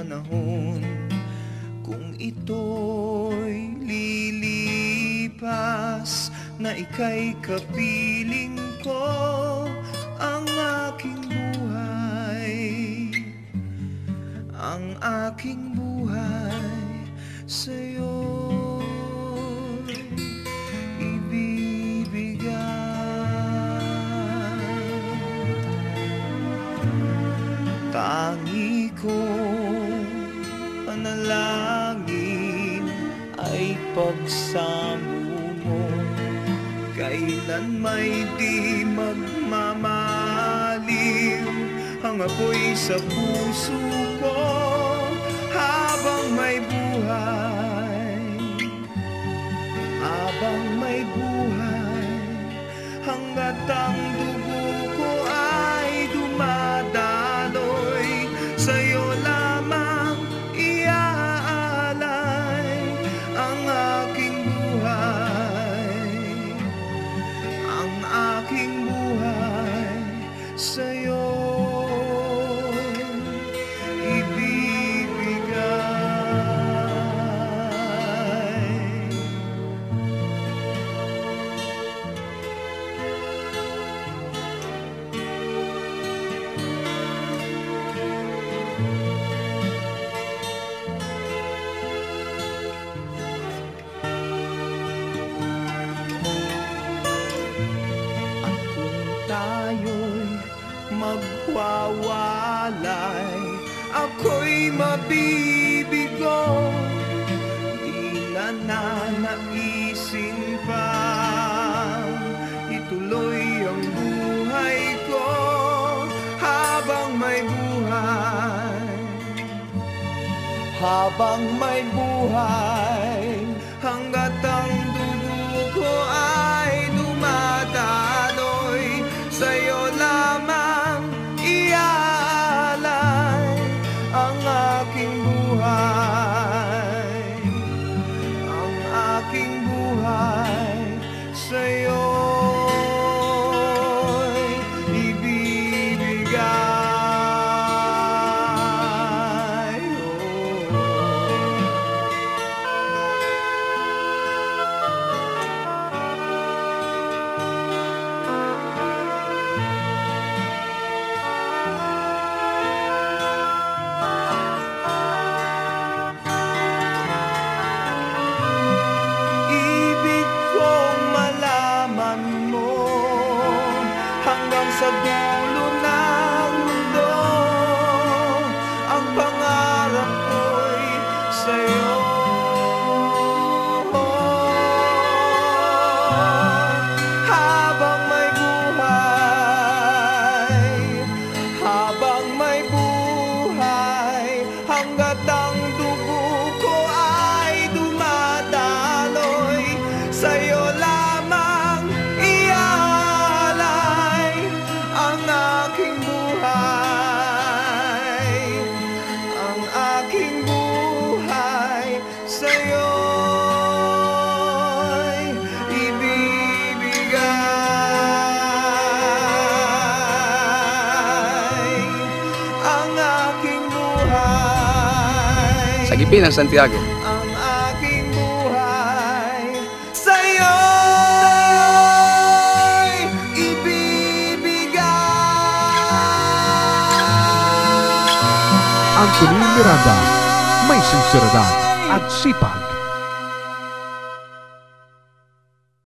panahon Kung ito'y lilipas Na ika'y kapiling ko Ang aking buhay. Ang aking buhay sa'yo panalangin ay pagsamo mo. Kailan may di magmamaliw Ang apoy sa puso ko habang may buhay magwawalay. Ako'y mabibigo Di na nanaisin pa. Ituloy ang buhay ko Habang may buhay. Habang may buhay Gipi ng Santiago. ang aking buhay sa'yo ibibigay. Anthony Miranda, may sinseridad at sipag